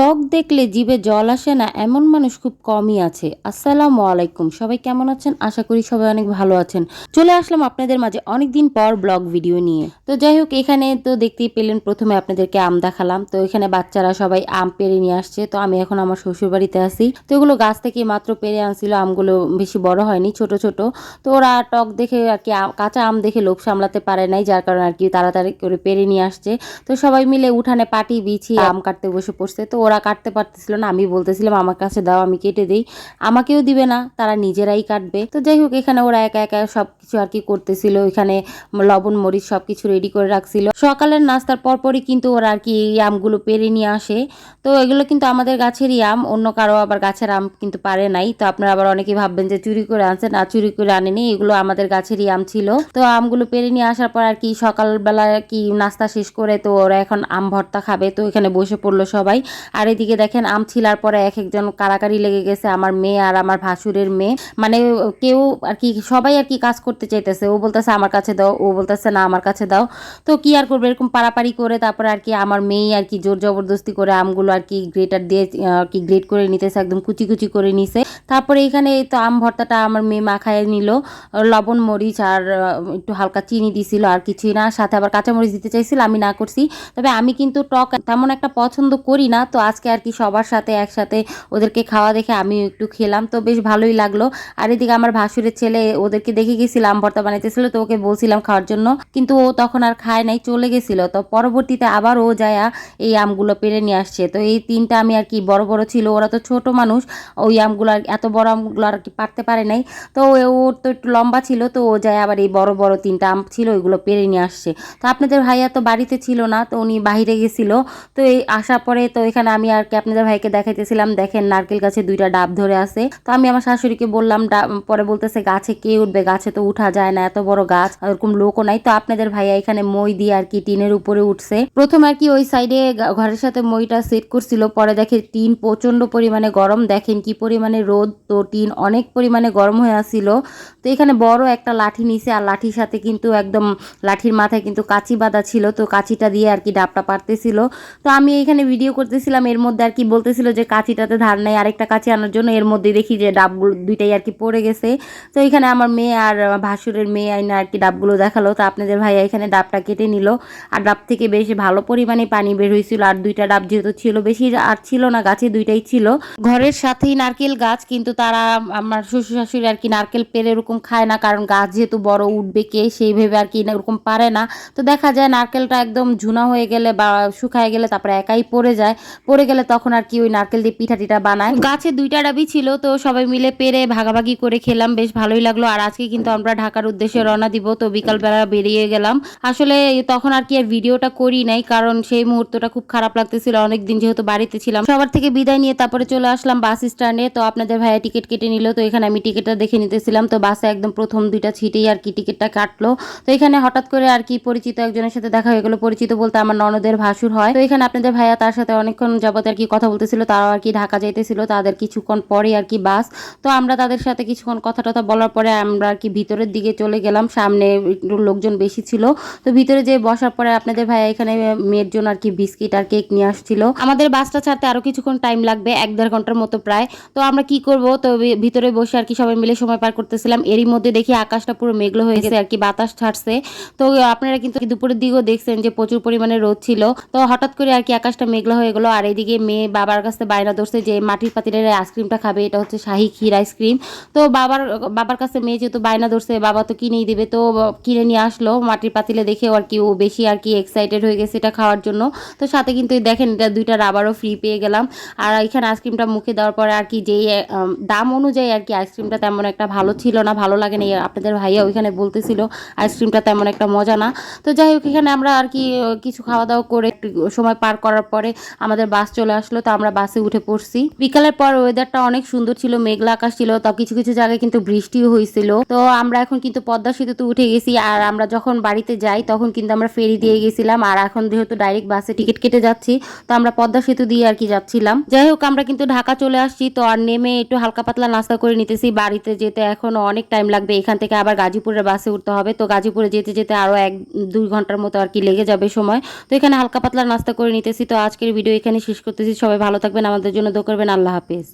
টক দেখলে জিভে জল আসে না এমন মানুষ খুব কমই আছে। আসসালামু আলাইকুম সবাই কেমন আছেন? আশা করি সবাই অনেক ভালো আছেন। চলে আসলাম আপনাদের মাঝে অনেকদিন পর ব্লগ ভিডিও নিয়ে। তো যাই হোক এখানে তো দেখতেই পেলেন প্রথমে আপনাদেরকে আম দেখালাম। তো এখানে বাচ্চারা সবাই আম পেরে নিয়ে আসছে। তো আমি এখন আমার শ্বশুর বাড়িতে আছি। তো এগুলো গাছ থেকে মাত্র পেরে আনছিল আমগুলো বেশি বড় হয়নি ছোট ছোট। তো ওরা টক দেখে আর কি কাঁচা আম দেখে লোভ সামলাতে পারে নাই যার কারণে আর কি তাড়াতাড়ি করে পেরে নিয়ে আসছে। তো সবাই মিলে উঠানে পাটি বিছিয়ে আম কাটতে বসে পড়ছে। তো ওরা কাটতে পারতেছিল না, আমি বলতেছিলাম, আমার কাছে দাও, আমি কেটে দিই। আমাকেও দিবে না, তারা নিজেরাই কাটবে। তো যাই হোক, এখানে ওরা একা একা সব কিছু আর কি করতেছিল, এখানে লবণ, মরিচ সব কিছু রেডি করে রাখছিল। সকালের নাস্তার পরপরই কিন্তু ওরা আর কি এই আমগুলো পেরে নিয়ে আসে। তো এগুলো কিন্তু আমাদের গাছেরই আম, অন্য কারও আবার গাছের আম কিন্তু পারে নাই। তো আপনারা আবার অনেকে ভাববেন যে, চুরি করে আনছে? না, চুরি করে আনেনি, এগুলো আমাদের গাছেরই আম ছিল। তো আমগুলো পেরে নিয়ে আসার পর আর কি সকালবেলা কি নাস্তা শেষ করে, তো ওরা এখন আম ভর্তা খাবে। তো এখানে বসে পড়ল সবাই। আর এদিকে দেখেন আম ছিলার পরে এক একজন কারাকারি লেগে গেছে, আমার মেয়ে আর আমার ভাসুরের মেয়ে। মানে কেউ আর কি, সবাই আর কি কাজ করতে চাইতেছে। ও বলতেছে, আমার কাছে দাও। ও বলতেছে, না, আমার কাছে দাও। তো কি আর করবে? এরকম পাড়াপাড়ি করে তারপরে আর কি আমার মেয়ে আর কি জোর জবরদস্তি করে আমগুলো আর কি গ্রেটার দিয়ে আর কি গ্রেট করে নিতেছে, একদম কুচি কুচি করে নিছে। তারপরে এখানে এই তো আম ভর্তাটা আমার মেয়ে মাখায় নিল। লবণ, মরিচ আর একটু হালকা চিনি দিছিল আর কিছুই না। সাথে আবার কাঁচামরিচ দিতে চাইছিল, আমি না করছি। তবে আমি কিন্তু টক তেমন একটা পছন্দ করি না। তো আজকে আর কি সবার সাথে একসাথে ওদেরকে খাওয়া দেখে আমি একটু খেলাম। তো বেশ ভালোই লাগল। আর এদিকে আমার ভাসুরের ছেলে ওদেরকে দেখে গেছিলাম ভর্তা বানাইতেছিল। তো ওকে বলছিলাম খাওয়ার জন্য। কিন্তু ও তখন আর খায় নাই, চলে গেছিল। তো পরবর্তীতে আবার ও যায়া এই আমগুলো পেরে নিয়ে আসছে। তো এই তিনটা আমি আর কি বড় বড় ছিল। ওরা তো ছোট মানুষ। ওই আমগুলো আর এত বড় আমগুলো আর কি পারতে পারে নাই। তো ওর তো একটু লম্বা ছিল, তো ও যায় আবার এই বড় বড় তিনটা আম ছিল, ওইগুলো পেরে নিয়ে আসছে। তো আপনাদের ভাইয়া তো বাড়িতে ছিল না, তো উনি বাইরে গেছিল। তো এই আসার পরে তো এখানে আমি আর কি আপনাদের ভাইকে দেখাইতেছিলাম, দেখেন নারকেল গাছে দুইটা ডাব ধরে আছে। তো আমি আমার শাশুড়িকে বললাম পরে বলতেছে গাছে কে উঠবে, গাছে তো উঠা যায় না, এত বড় গাছ ওরকম লোকও নাই। তো আপনাদের ভাইয়া এখানে মই দিয়ে আর কি টিনের উপরে উঠছে। প্রথম আর কি ওই সাইডে ঘরের সাথে মইটা সেট করছিল, পরে দেখে টিন প্রচণ্ড পরিমাণে গরম, দেখেন কি পরিমাণে রোদ তো টিন অনেক পরিমাণে গরম হয়ে আসছিল। তো এখানে বড় একটা লাঠি নিছে, আর লাঠির সাথে কিন্তু একদম লাঠির মাথায় কিন্তু কাঁচি বাঁধা ছিল, তো কাঁচিটা দিয়ে আর কি ডাবটা পারতেছিল তো আমি এখানে ভিডিও করতেছিলাম, এর মধ্যে আর কি বলতেছিল যে কাঁচিটাতে ধার নেই, আরেকটা কাঁচি আনার জন্য এর মধ্যে দেখি যে ডাবগুলো দুইটাই আর কি পড়ে গেছে। তো এখানে আমার মেয়ে আর ভাসুরের মেয়ে আইনা আর কি ডাবগুলো দেখাল। তো আপনাদের ভাইয়া এখানে ডাবটা কেটে নিল, আর ডাব থেকে বেশ ভালো পরিমাণে পানি বের হয়েছিল, আর দুইটা ডাব যেহেতু ছিল বেশি, আর ছিল না, গাছে দুইটাই ছিল। ঘরের সাথেই নারকেল গাছ কিন্তু তারা আমার শ্বশুর শাশুড়ি আর কি নারকেল পেরে এরকম খায় না, কারণ গাছ যেহেতু বড় উঠবে কে সেই ভেবে আর কি এরকম পারে না। তো দেখা যায় নারকেলটা একদম ঝুনা হয়ে গেলে বা শুকায় গেলে তারপরে একাই পড়ে যায়। পড়ে গেলে তখন আর কি ওই নারকেল দিয়ে পিঠা টিঠা বানায়। গাছে দুইটা ডাবই ছিল, তো সবাই মিলে পেরে ভাগাভাগি করে খেলাম, বেশ ভালোই লাগল। আর আজকে কিন্তু আমরা ঢাকার উদ্দেশ্যে রওনা দিব, তো বিকালবেলা বেরিয়ে গেলাম। আসলে তখন আর কি আর ভিডিওটা করি নাই, কারণ সেই মুহূর্তটা খুব খারাপ লাগতেছিল। অনেক দিন যেহেতু বাড়িতে ছিলাম, সবার থেকে বিদায় নিয়ে তারপরে চলে আসলাম বাস স্ট্যান্ডে। তো আপনাদের ভাইয়া টিকিট কেটে নিল, তো এখানে আমি টিকিটটা দেখে নিতেছিলাম। তো বাসে একদম প্রথম দুইটা ছিটেই আর কি টিকিটটা কাটলো। তো এখানে হঠাৎ করে আর কি পরিচিত একজনের সাথে দেখা হয়ে গেলো। পরিচিত বলতে আমার ননদের ভাসুর হয়। তো এখানে আপনাদের ভাইয়া তার সাথে অনেকক্ষণ যাবত আর কি কথা বলতেছিল, তারাও আর কি ঢাকা যাইতেছিল, তাদের কিছুক্ষণ পরে আর কি বাস। তো আমরা তাদের সাথে কিছুক্ষণ কথা টথা বলার পরে আমরা আর কি ভিতরের দিকে চলে গেলাম। সামনে লোকজন বেশি ছিল। তো ভিতরে যে বসার পরে আপনাদের ভাইয়া এখানে মেয়ের জন্য আর কি বিস্কিট আর কেক নিয়ে আসছিল। আমাদের বাসটা ছাড়তে আরও কিছুক্ষণ টাইম লাগবে, এক দেড় ঘণ্টার মতো প্রায়। তো আমরা কি করব, তো ভিতরে বসে আর কি সবাই মিলে সময় পার করতেছিলাম। এরই মধ্যে দেখি আকাশটা পুরো মেঘলো হয়ে গেছে আর কি, বাতাস ছাড়ছে। তো আপনারা কিন্তু দুপুরের দিকেও দেখছেন যে প্রচুর পরিমাণে রোদ ছিল। তো হঠাৎ করে আর কি আকাশটা মেঘলা হয়ে গেলো, আর এইদিকে মেয়ে বাবার কাছে বায়না ধরছে যে মাটির পাতিলের আইসক্রিমটা খাবে, এটা হচ্ছে শাহি ক্ষীর আইসক্রিম। তো বাবার বাবার কাছে মেয়ে যেহেতু বায়না ধরছে, বাবা তো কিনেই দেবে, তো কিনে নিয়ে আসলো মাটির পাতিলে দেখে আর কি ও বেশি আর কি এক্সাইটেড হয়ে গেছে এটা খাওয়ার জন্য। তো সাথে কিন্তু দেখেন এটা দুইটা রাবারও ফ্রি পেয়ে গেলাম। আর এখানে আইসক্রিমটা মুখে দেওয়ার পরে আর কি যেই দাম অনুযায়ী আর কি আইসক্রিমটা তেমন একটা ভালো ছিল না, ভালো লাগে না আপনাদের ভাইয়া ওইখানে বলতেছিল, আইসক্রিমটা তেমন একটা মজা না। তো যাই হোক, এখানে আমরা আর কি কিছু খাওয়া দাওয়া করে একটু সময় পার করার পরে আমাদের বাস চলে আসলো, তো আমরা বাসে উঠে পড়ছি। বিকালের পর ওয়েদারটা অনেক সুন্দর ছিল, মেঘলা আকাশ ছিল, তো কিছু কিছু জায়গায় কিন্তু বৃষ্টিও হয়েছিল। তো আমরা এখন কিন্তু পদ্মা সেতুতে উঠে গেছি, আর আমরা যখন বাড়িতে যাই, তখন কিন্তু আমরা ফেরি দিয়ে গেছিলাম, আর এখন যেহেতু ডাইরেক্ট বাসে টিকিট কেটে যাচ্ছি, তো আমরা পদ্মা সেতু দিয়ে আর কি যাচ্ছিলাম। যাই হোক, আমরা কিন্তু ঢাকা চলে আসছি, তো আর নেমে একটু হালকা পাতলা নাস্তা করে নিতেছি। বাড়িতে যেতে এখন অনেক টাইম লাগবে। এখান থেকে আবার গাজীপুরের বাসে উঠতে হবে। তো গাজীপুরে যেতে যেতে আরও এক, দুই ঘণ্টার মতো আর কি লেগে যাবে সময়। তো এখানে হালকা পাতলা নাস্তা করে নিতেছি। তো আজকের ভিডিও এখানে শেষ করতেছি। সবাই ভালো থাকবেন। আমাদের জন্য দো করবেন। আল্লাহ হাফেজ।